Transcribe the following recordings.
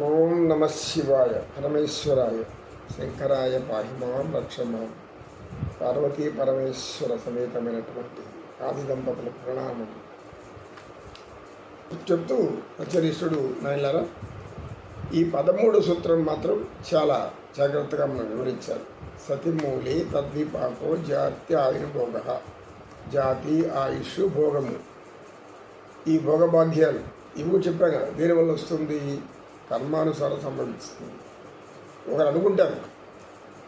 ఓం నమ శివాయ పరమేశ్వరాయ శంకరాయ పాహిమాం రక్షమాం పార్వతీ పరమేశ్వర సమేతమైనటువంటి ఆది దంపతుల ప్రణామం. చెప్తూ అచరీశ్వరుడు నాయనలారా ఈ పదమూడు సూత్రం మాత్రం చాలా జాగ్రత్తగా మనం వివరించాలి. సతిమూలి తద్విపాకో జాతి ఆయుర్భోగ జాతి ఆయుష్ భోగము. ఈ భోగభాగ్యాలు ఇవి చెప్పాను కదా దేనివల్ల వస్తుంది? కర్మానుసారం సంబంధిస్తుంది. ఒకరు అనుకుంటారు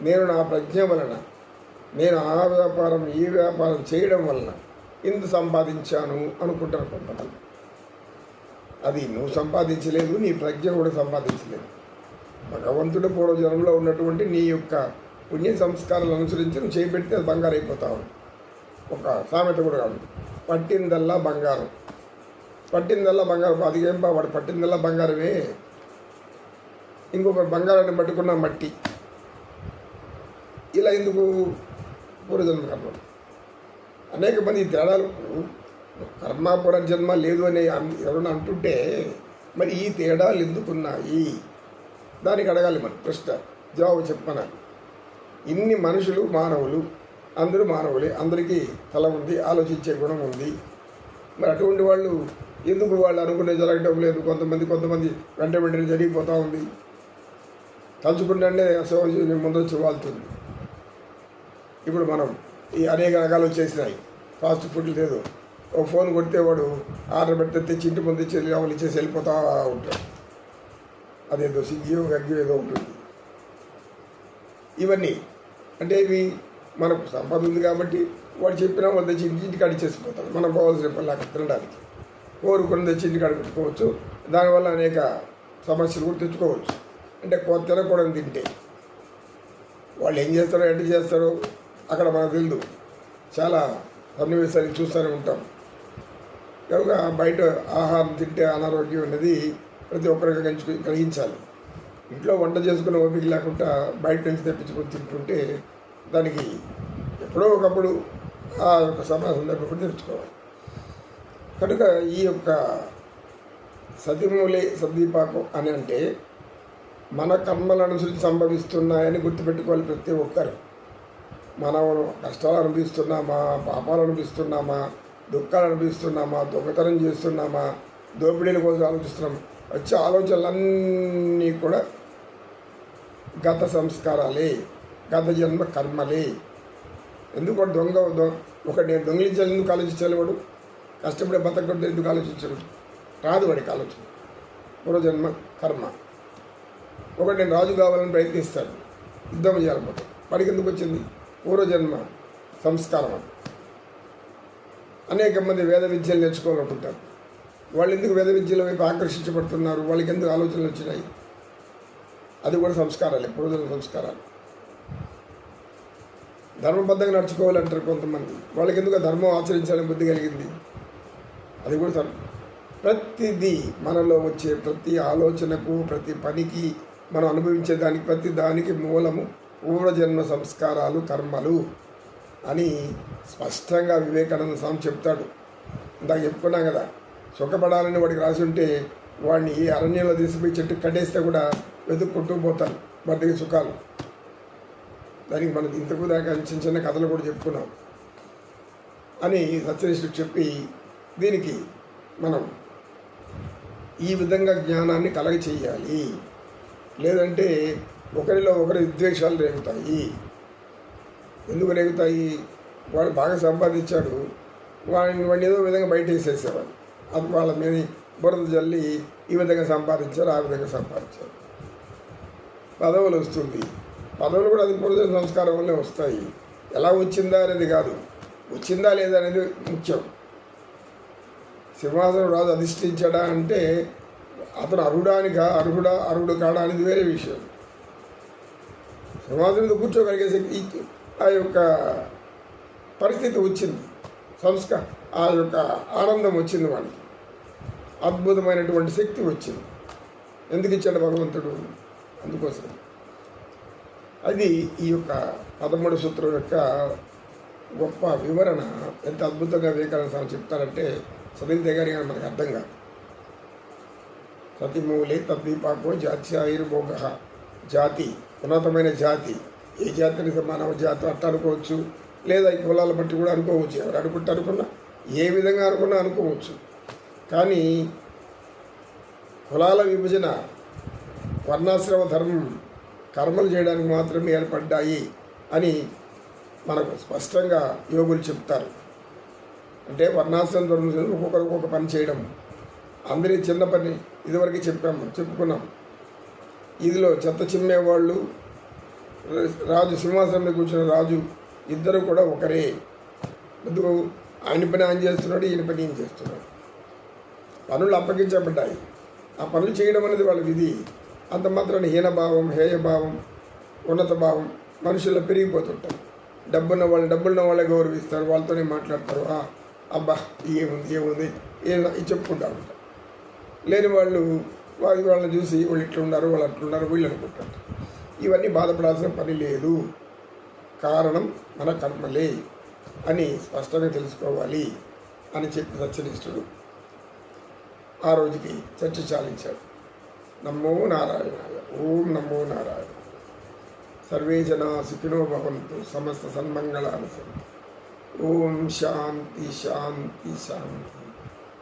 నేను నా ప్రజ్ఞ వలన నేను ఆ వ్యాపారం ఈ వ్యాపారం చేయడం వలన ఇంత సంపాదించాను అనుకుంటారు కొంతమంది. అది నువ్వు సంపాదించలేదు నీ ప్రజ్ఞ కూడా సంపాదించలేదు. భగవంతుడు పూర్వజనంలో ఉన్నటువంటి నీ యొక్క పుణ్య సంస్కారాలు అనుసరించి నువ్వు చేయబెడితే అది బంగారం అయిపోతావు ఒక సామెత కూడా కాదు. పట్టిందల్లా బంగారం. పట్టిందల్లా బంగారం అదిగేం బా వాడు పట్టిందల్లా బంగారమే. ఇంకొక బంగారాన్ని పట్టుకున్న మట్టి. ఇలా ఎందుకు పూర్వజన్మ కర్మ? అనేక మంది తేడాలు కర్మ పునర్జన్మ లేదు అని ఎవరైనా అంటుంటే మరి ఈ తేడాలు ఎందుకున్నాయి? దానికి అడగాలి మనం. ప్రశ్న జవాబు చెప్పనాలి ఇన్ని మనుషులు మానవులు అందరూ మానవులే అందరికీ తల ఉంది ఆలోచించే గుణం ఉంది. మరి అటువంటి వాళ్ళు ఎందుకు వాళ్ళు అనుకునే జరగడం లేదు? కొంతమంది కొంతమంది వెంట వెంటనే జరిగిపోతూ ఉంది. తలుచుకుంటే ముందు వచ్చి వాళ్తుంది ఇప్పుడు మనం ఈ అనేక రకాలు వచ్చేసినాయి. ఫాస్ట్ ఫుడ్ లేదు. ఓ ఫోన్ కొడితే వాడు ఆర్డర్ పెడితే తెచ్చి ఇంటి ముందు తెచ్చి వాళ్ళు ఇచ్చేసి వెళ్ళిపోతూ ఉంటాడు. అదేదో స్విగ్గీ గగ్గి ఏదో ఉంటుంది. ఇవన్నీ అంటే ఇవి మనకు సంపద ఉంది కాబట్టి వాడు చెప్పినా వాళ్ళు తెచ్చి ఇంటి ఇంటికాడ ఇచ్చేసిపోతారు. మనం పోవాల్సిన పనులు అక్కడ తినడానికి. కోరుకుని తెచ్చి ఇంటికాడ అడిపెట్టుకోవచ్చు దానివల్ల అనేక సమస్యలు కూడా తెచ్చుకోవచ్చు. అంటే కొత్త తినకూడదు తింటే. వాళ్ళు ఏం చేస్తారో ఎట్లా చేస్తారో అక్కడ మనకు తెలియదు చాలా సన్నివేశాలు చూస్తూనే ఉంటాం. కనుక బయట ఆహారం తింటే అనారోగ్యం అనేది ప్రతి ఒక్కరికి గ్రహించు గ్రహించాలి ఇంట్లో వంట చేసుకునే ఓపిక లేకుండా బయట నుంచి తెప్పించుకొని తింటుంటే దానికి ఎప్పుడో ఒకప్పుడు ఆ యొక్క సమయ సందర్భం తెచ్చుకోవాలి కనుక ఈ యొక్క సతిమూలి సద్దీపాకం అని అంటే మన కర్మల అనుసరించి సంభవిస్తున్నాయని గుర్తుపెట్టుకోవాలి ప్రతి ఒక్కరు. మనం కష్టాలు అనిపిస్తున్నామా పాపాలు అనిపిస్తున్నామా దుఃఖాలు అనిపిస్తున్నామా దొంగతనం చేస్తున్నామా దోపిడీల కోసం ఆలోచిస్తున్నాం వచ్చే ఆలోచనలన్నీ కూడా గత సంస్కారాలే గత జన్మ కర్మలే. ఎందుకు వాడు దొంగ దొ- ఒక నేను దొంగిలించాలి ఎందుకు ఆలోచించాలి వాడు? కష్టపడే బతకడం ఎందుకు ఆలోచించడు రాదు వాడికి ఆలోచన. పూర్వజన్మ కర్మ. ఒకటి నేను రాజు కావాలని ప్రయత్నిస్తాడు యుద్ధం చేయాలన్నమాట వాడికి ఎందుకు వచ్చింది? పూర్వజన్మ సంస్కారం అది. అనేక మంది వేద విద్యలు నేర్చుకోవాలనుకుంటారు. వాళ్ళు ఎందుకు వేద విద్యల వైపు ఆకర్షించబడుతున్నారు? వాళ్ళకి ఎందుకు ఆలోచనలు వచ్చినాయి? అది కూడా సంస్కారాలే పూర్వజన్మ సంస్కారాలు. ధర్మబద్ధంగా నడుచుకోవాలంటారు కొంతమంది. వాళ్ళకి ఎందుకు ధర్మం ఆచరించాలని బుద్ధి కలిగింది? అది కూడా ప్రతిదీ మనలో వచ్చే ప్రతి ఆలోచనకు ప్రతి పనికి మనం అనుభవించే దానికి ప్రతి దానికి మూలము పూర్వజన్మ సంస్కారాలు కర్మలు అని స్పష్టంగా వివేకానంద స్వామి చెప్తాడు. ఇందాక చెప్పుకున్నాం కదా సుఖపడాలని వాడికి రాసి ఉంటే వాడిని ఈ అరణ్యంలో తీసుకుపోయి చెట్టు కట్టేస్తే కూడా వెతుక్కుంటూ పోతారు వాటికి సుఖాలు. దానికి మనం ఇంతకు దాకా చిన్న చిన్న కథలు కూడా చెప్పుకున్నాం అని సత్యనిష్ఠుడు చెప్పి దీనికి మనం ఈ విధంగా జ్ఞానాన్ని కలగ చేయాలి లేదంటే ఒకరిలో ఒకరి విద్వేషాలు రేగుతాయి. ఎందుకు రేగుతాయి? వాడు బాగా సంపాదించాడు. వాడిని వాడిని ఏదో విధంగా బయట వేసేసేవాడు అది వాళ్ళ మీద బురద జల్లి ఈ విధంగా సంపాదించారు ఆ విధంగా సంపాదించారు పదవులు వస్తుంది. పదవులు కూడా అది పూర్వ సంస్కారం వల్లే వస్తాయి. ఎలా వచ్చిందా అనేది కాదు. వచ్చిందా లేదా అనేది ముఖ్యం. సింహాసనం రాజు అధిష్ఠించాడా అంటే అతను అర్హుడానికా అర్హుడా అర్హుడు కాడా అనేది వేరే విషయం. సింహాసనం మీద కూర్చోగలిగే శక్తి ఆ యొక్క పరిస్థితి వచ్చింది. సంస్కార ఆ యొక్క ఆనందం వచ్చింది వాడికి అద్భుతమైనటువంటి శక్తి వచ్చింది. ఎందుకు ఇచ్చాడు భగవంతుడు? అందుకోసం. అది ఈ యొక్క పదమూడు సూత్రం యొక్క గొప్ప వివరణ. ఎంత అద్భుతంగా వివేకానంద స్వామి చెప్తారంటే చదివితే కానీ మనకు అర్థం కాదు. సతిమూలే తద్విపాకో జాత్యాయుర్భోగ జాతి ఉన్నతమైన జాతి. ఏ జాతిని మానవ జాతి అట్ట అనుకోవచ్చు? లేదా ఈ కులాల బట్టి కూడా అనుకోవచ్చు. ఎవరు అనుకుంటే అనుకున్నా? ఏ విధంగా అనుకున్నా అనుకోవచ్చు. కానీ కులాల విభజన వర్ణాశ్రమ ధర్మం కర్మలు చేయడానికి మాత్రమే ఏర్పడ్డాయి అని మనకు స్పష్టంగా యోగులు చెప్తారు. అంటే వర్ణాశ్రమ ధర్మం ఒక్కొక్కరు ఒక్కొక్క పని చేయడం. అందరి చిన్న పని ఇదివరకు చెప్పాము చెప్పుకున్నాం. ఇదిలో చెత్త చిమ్మేవాళ్ళు రాజు సింహాసనం మీద కూర్చున్న రాజు ఇద్దరు కూడా ఒకరే. ఎందుకు? ఆయన పని ఆయన చేస్తున్నాడు ఈయన పని ఈయన చేస్తున్నాడు. పనులు అప్పగించబడ్డాయి. ఆ పనులు చేయడం అనేది వాళ్ళ విధి. అంత మాత్రాన హీనభావం హేయభావం ఉన్నత భావం మనుషుల్లో పెరిగిపోతుంటారు డబ్బున్న వాళ్ళు డబ్బున్న వాళ్ళే గౌరవిస్తారు వాళ్ళతోనే మాట్లాడతారు. అబ్బా ఏముంది ఏముంది? ఏ ఇది చెప్పుకుంటా ఉంటారు. లేని వాళ్ళు వారి వాళ్ళని చూసి వాళ్ళు ఇట్లున్నారు వాళ్ళు అట్లున్నారు వీళ్ళు అనుకుంటారు. ఇవన్నీ బాధపడాల్సిన పని లేదు. కారణం మన కర్మలే అని స్పష్టంగా తెలుసుకోవాలి అని చెప్పి సత్యనిష్ఠుడు ఆ రోజుకి చర్చ చాలించాడు. నమో నారాయణాయ ఓం నమో నారాయణ సర్వే జనా సుఖినో భవంతు సమస్త సన్మంగళాలు ఓం శాంతి శాంతి శాంతి.